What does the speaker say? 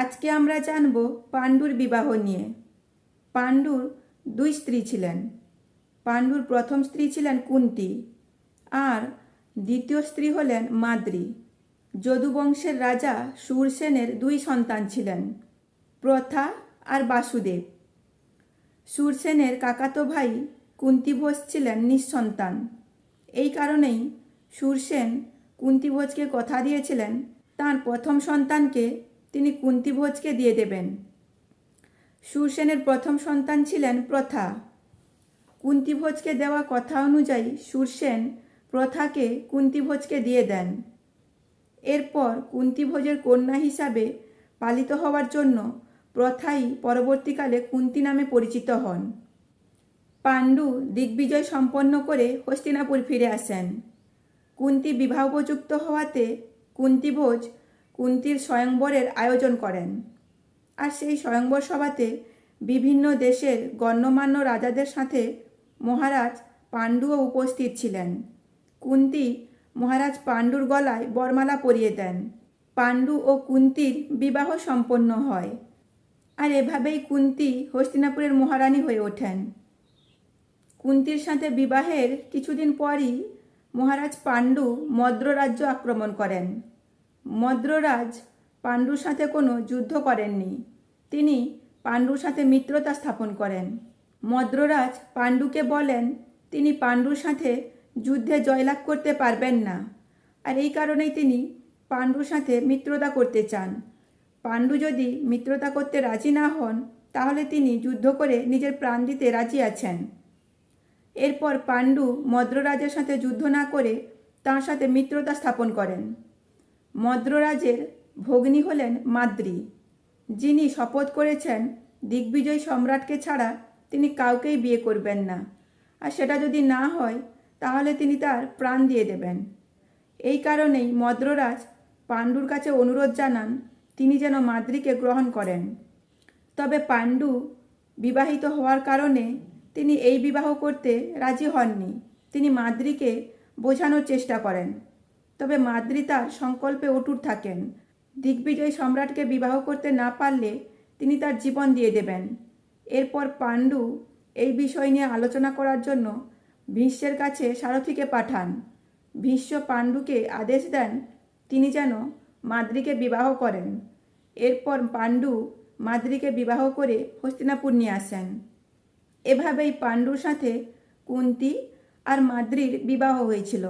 আজকে আমরা জানব পাণ্ডুর বিবাহ নিয়ে। পাণ্ডুর দুই স্ত্রী ছিলেন। পাণ্ডুর প্রথম স্ত্রী ছিলেন কুন্তি আর দ্বিতীয় স্ত্রী হলেন মাদ্রি। যদুবংশের রাজা সুরসেনের দুই সন্তান ছিলেন, প্রথা আর বাসুদেব। সুরসেনের কাকাতো ভাই কুন্তিভোজ ছিলেন নিঃসন্তান। এই কারণেই সুরসেন কুন্তিভোজকে কথা দিয়েছিলেন, তার প্রথম সন্তানকে তিনি কুন্তিভোজকে দিয়ে দেবেন। সুরসেনের প্রথম সন্তান ছিলেন প্রথা। কুন্তিভোজকে দেওয়া কথা অনুযায়ী সুরসেন প্রথাকে কুন্তিভোজকে দিয়ে দেন। এরপর কুন্তিভোজের কন্যা হিসাবে পালিত হওয়ার জন্য প্রথাই পরবর্তীকালে কুন্তি নামে পরিচিত হন। পাণ্ডু দিগ্বিজয় সম্পন্ন করে হস্তিনাপুর ফিরে আসেন। কুন্তি বিবাহ উপযুক্ত হওয়াতে কুন্তিভোজ কুন্তির স্বয়ংবরের আয়োজন করেন। আর সেই স্বয়ংবর সভাতে বিভিন্ন দেশের গণ্যমান্য রাজাদের সাথে মহারাজ পাণ্ডুও উপস্থিত ছিলেন। কুন্তি মহারাজ পাণ্ডুর গলায় বরমালা পরিয়ে দেন। পাণ্ডু ও কুন্তির বিবাহ সম্পন্ন হয়। আর এভাবেই কুন্তি হস্তিনাপুরের মহারানী হয়ে ওঠেন। কুন্তির সাথে বিবাহের কিছুদিন পরই মহারাজ পাণ্ডু মদ্র রাজ্য আক্রমণ করেন। মদ্ররাজ পাণ্ডুর সাথে কোনো যুদ্ধ করেননি। তিনি পাণ্ডুর সাথে মিত্রতা স্থাপন করেন। মদ্ররাজ পাণ্ডুকে বলেন, তিনি পাণ্ডুর সাথে যুদ্ধে জয়লাভ করতে পারবেন না। আর এই কারণেই তিনি পাণ্ডুর সাথে মিত্রতা করতে চান। পাণ্ডু যদি মিত্রতা করতে রাজি না হন, তাহলে তিনি যুদ্ধ করে নিজের প্রাণ দিতে রাজি আছেন। এরপর পাণ্ডু মদ্ররাজের সাথে যুদ্ধ না করে তার সাথে মিত্রতা স্থাপন করেন। মদ্ররাজের ভগ্নী হলেন মাদ্রি। যিনি শপথ করেছেন, দিগ্বিজয় সম্রাটকে ছাড়া তিনি কাউকেই বিয়ে করবেন না। আর সেটা যদি না হয়, তাহলে তিনি তার প্রাণ দিয়ে দেবেন। এই কারণেই মদ্ররাজ পাণ্ডুর কাছে অনুরোধ জানান, তিনি যেন মাদ্রিকে গ্রহণ করেন। তবে পাণ্ডু বিবাহিত হওয়ার কারণে তিনি এই বিবাহ করতে রাজি হননি। তিনি মাদ্রিকে বোঝানোর চেষ্টা করেন। তবে মাদ্রি তার সংকল্পে অটুট থাকেন। দিগ্বিজয় সম্রাটকে বিবাহ করতে না পারলে তিনি তার জীবন দিয়ে দেবেন। এরপর পাণ্ডু এই বিষয় নিয়ে আলোচনা করার জন্য ভীষ্মের কাছে সারথীকে পাঠান। ভীষ্ম পাণ্ডুকে আদেশ দেন তিনি যেন মাদ্রিকে বিবাহ করেন। এরপর পাণ্ডু মাদ্রিকে বিবাহ করে হস্তিনাপুর নিয়ে আসেন। এভাবেই পাণ্ডুর সাথে কুন্তি আর মাদ্রির বিবাহ হয়েছিল।